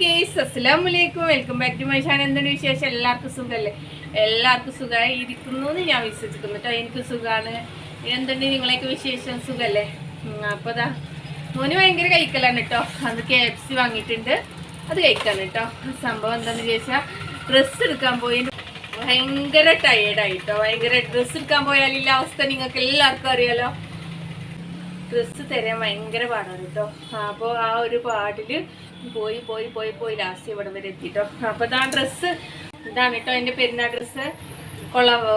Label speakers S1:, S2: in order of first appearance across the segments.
S1: Guys അസ്സലാമലൈക്കും welcome back to my channel. എന്താണ് വിശേഷം? എല്ലാവർക്കും സുഖമല്ലേ എല്ലാവർക്കും സുഖമായി ഇരിക്കുന്നു എന്ന് ഞാൻ വിശ്വസിക്കുന്നു കേട്ടോ എനിക്ക് സുഖമാണ് എന്തുണ്ട് നിങ്ങളെയൊക്കെ വിശേഷം? സുഖമല്ലേ അപ്പോൾ അപ്പൊ അതാ മോന് ഭയങ്കര കഴിക്കലാണ് കേട്ടോ അന്ന് കെ എഫ് സി വാങ്ങിയിട്ടുണ്ട്. അത് കഴിക്കാണ് കേട്ടോ സംഭവം എന്താണെന്ന് ചോദിച്ചാൽ ഡ്രസ്സ് എടുക്കാൻ പോയി. ഭയങ്കര ടയേർഡായിട്ടോ ഭയങ്കര ഡ്രസ്സ് എടുക്കാൻ പോയാലില്ല അവസ്ഥ നിങ്ങൾക്ക് എല്ലാവർക്കും അറിയാലോ. ഡ്രസ്സ് തരാൻ ഭയങ്കര പാടാണ് കേട്ടോ. അപ്പോൾ ആ ഒരു പാടിൽ പോയി പോയി പോയി പോയി ലാസ്റ്റ് ഇവിടെ വരെ എത്തിട്ടോ. അപ്പൊ ഇതാ ഡ്രസ്സ് ഇതാണ് കേട്ടോ എന്റെ പെരുന്നാൾ ഡ്രസ്സ് കൊള്ളാവോ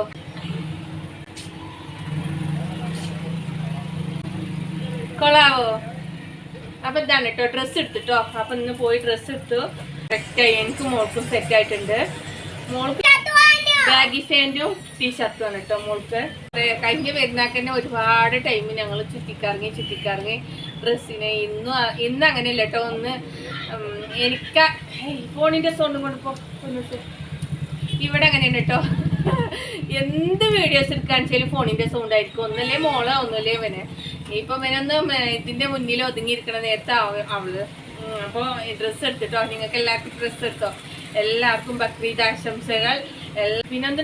S1: കൊള്ളാവോ അപ്പൊ ഇതാണ് കേട്ടോ ഡ്രസ്സ് എടുത്തിട്ടോ. അപ്പൊ ഇന്ന് പോയി ഡ്രസ്സ് എടുത്തു. സെറ്റായി എനിക്ക് മോൾക്കും സെറ്റ് ആയിട്ടുണ്ട്. മോൾക്ക് ബാഗി ഫാന്റും ടീഷർട്ടും ആണ് കേട്ടോ മോൾക്ക്. കഴിഞ്ഞ പെരുന്നാൾക്ക് തന്നെ ഒരുപാട് ടൈം ഞങ്ങൾ ചുറ്റിക്കറങ്ങി ചുറ്റിക്കറങ്ങി ഡ്രസ്സിന് ഇന്നും ഇന്ന് അങ്ങനെയല്ല കേട്ടോ. ഒന്ന് എനിക്ക് ഫോണിന്റെ സൗണ്ടും കൊണ്ട് പോ ഒന്ന് സെ- ഇവിടെ അങ്ങനെയാണ് കേട്ടോ. എന്ത് വീഡിയോസ് എടുക്കാൻ വെച്ചാലും ഫോണിന്റെ സൗണ്ട് ആയിരിക്കും. ഒന്നല്ലേ മോൾ ഒന്നല്ലേ ഇവന്. ഇപ്പം ഇവനൊന്ന് ഇതിന്റെ മുന്നിൽ ഒതുങ്ങിയിരിക്കണ നേരത്തെ അവ- അവൾ. അപ്പോൾ ഡ്രസ്സ് എടുത്തിട്ടോ? നിങ്ങൾക്ക് എല്ലാവർക്കും ഡ്രസ്സ് എടുത്തോ? എല്ലാവർക്കും ബക്രീദ് ആശംസകൾ. എൽ-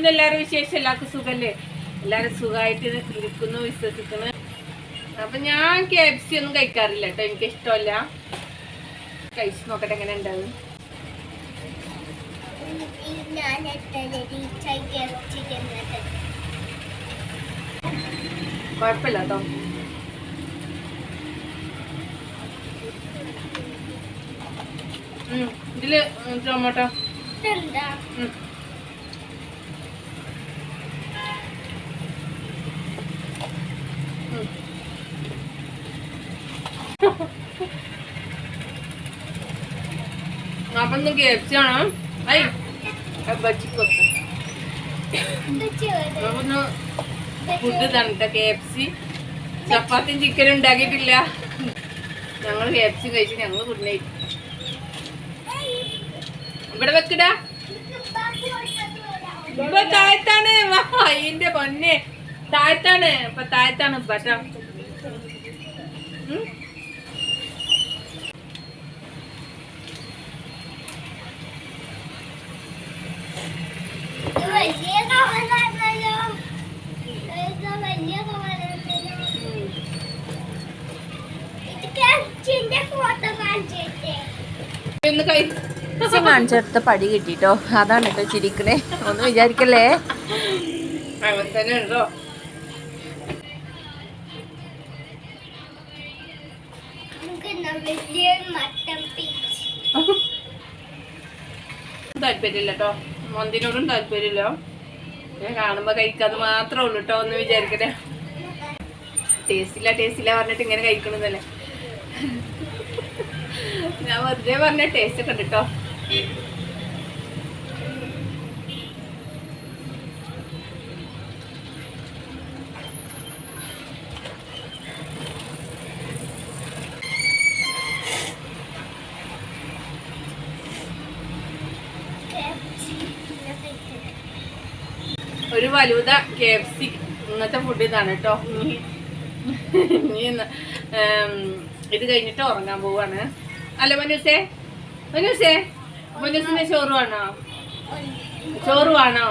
S1: എല്ലാരും വിശേഷം? എല്ലാവർക്കും സുഖല്ലേ? എല്ലാവരും സുഖമായിട്ട് ഇരിക്കുന്നു വിശ്വസിക്കുന്നു. അപ്പൊ ഞാൻ കെ എഫ് സി ഒന്നും കഴിക്കാറില്ല കേട്ടോ. എനിക്ക് ഇഷ്ടമല്ല കഴിച്ചു നോക്കട്ടെ എങ്ങനെ ഉണ്ടാവും കുഴപ്പമില്ല കേട്ടോ. ഇതിൽ ടൊമാറ്റോ. ഉം. അപ്പൊ ഒന്ന് കെ എഫ് സി ആണോ ഐ ബച്ചിക്ക് വെക്കാം നമുക്കൊന്ന് ഫുഡ് തന്നിട്ട കെ എഫ് സി ചപ്പാത്തിയും ചിക്കനും ഉണ്ടാക്കിയിട്ടില്ല. ഞങ്ങൾ കെ എഫ് സി കഴിച്ച് ഞങ്ങൾ ഫുഡിനെ ഇവിടെ വെക്കടാ. ഇപ്പൊ താഴത്താണ്. അതിന്റെ പൊന്നെ. താഴത്താണ്. ഇപ്പൊ താഴത്താണ് പറ്റ
S2: കാണിച്ചെടുത്ത പടി കിട്ടിട്ടോ. അതാണ് കേട്ടോ ചിരിക്കണേ. ഒന്ന് വിചാരിക്കല്ലേ?
S1: താല്പര്യല്ലോ താല്പര്യമില്ല കേട്ടോ മന്തിനോടും താല്പര്യമില്ല. ഞാൻ കാണുമ്പോ കഴിക്കാതെ മാത്രമേ ഉള്ളൂ കേട്ടോ ഒന്ന് വിചാരിക്കട്ടെ. ടേസ്റ്റില്ല ടേസ്റ്റില്ല പറഞ്ഞിട്ട് ഇങ്ങനെ കഴിക്കണമെന്നല്ലേ ഞാൻ വെറുതെ പറഞ്ഞ ടേസ്റ്റ് ഒക്കെ ഉണ്ട് കേട്ടോ ഒരു വലുത കെ എഫ് സി ഇന്നത്തെ ഫുഡ് ഇതാണ് കേട്ടോ ഇനി ഇത് കഴിഞ്ഞിട്ട് ഉറങ്ങാൻ പോവാണ്. അല്ല മനുസേ മനുസേ മനുസിന് ചോറ് വേണോ? ചോറ് വേണോ?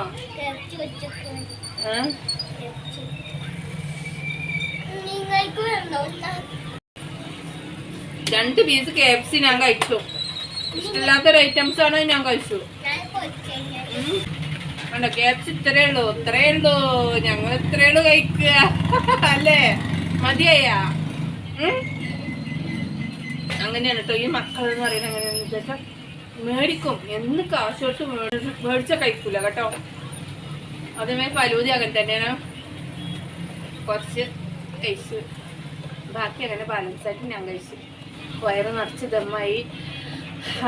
S3: വേണ്ടോ
S1: രണ്ട് പീസ് കെ എഫ് സി ഞാൻ കഴിച്ചു. ഇഷ്ടമില്ലാത്തൊരു ഐറ്റംസ് ആണ് ഞാൻ കഴിച്ചു. ഉം. കണ്ടോ കെ എഫ് സി ഇത്രേ ഉള്ളൂ. ഇത്രേ ഉള്ളൂ. ഞങ്ങൾ ഇത്രേ ഉള്ളൂ കഴിക്കുക. അല്ലേ? മതിയായ? അങ്ങനെയാണ് കേട്ടോ ഈ മക്കൾ എന്ന് പറയുന്നത് എങ്ങനെയാണെന്ന് വെച്ചാൽ മേടിക്കും. എന്ന് കാശ് കൊടുത്ത് മേടിച്ച് മേടിച്ചാൽ കഴിക്കൂല കേട്ടോ. അതേമാതിരി ഫലൂതി അങ്ങനെ തന്നെയാണ്. കുറച്ച് കഴിച്ചു. ബാക്കി അങ്ങനെ ബാലൻസ് ആയിട്ട് ഞാൻ കഴിച്ചു. വയറ് നിറച്ച് ദമ്മായി.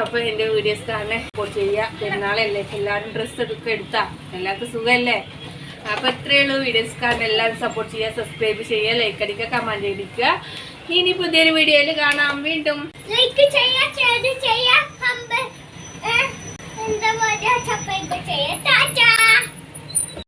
S1: അപ്പൊ എന്റെ വീഡിയോസ് കാണാൻ സപ്പോർട്ട് ചെയ്യുക പെരുന്നാളല്ലേ എല്ലാവരും ഡ്രസ്സ് എടുക്കുക എടുത്താ. എല്ലാവർക്കും സുഖമല്ലേ അപ്പൊ ഇത്രയേ ഉള്ളൂ വീഡിയോസ് കാണാൻ. എല്ലാവരും സപ്പോർട്ട് ചെയ്യുക സബ്സ്ക്രൈബ് ചെയ്യുക ലൈക്ക് അടിക്കുക കമന്റ് അടിക്കുക. ഇനി പുതിയൊരു വീഡിയോയിൽ കാണാം. വീണ്ടും.
S3: ലൈക്ക് ചെയ്യാ ഷെയർ ചെയ്യാ എന്താ ചെയ്യാ.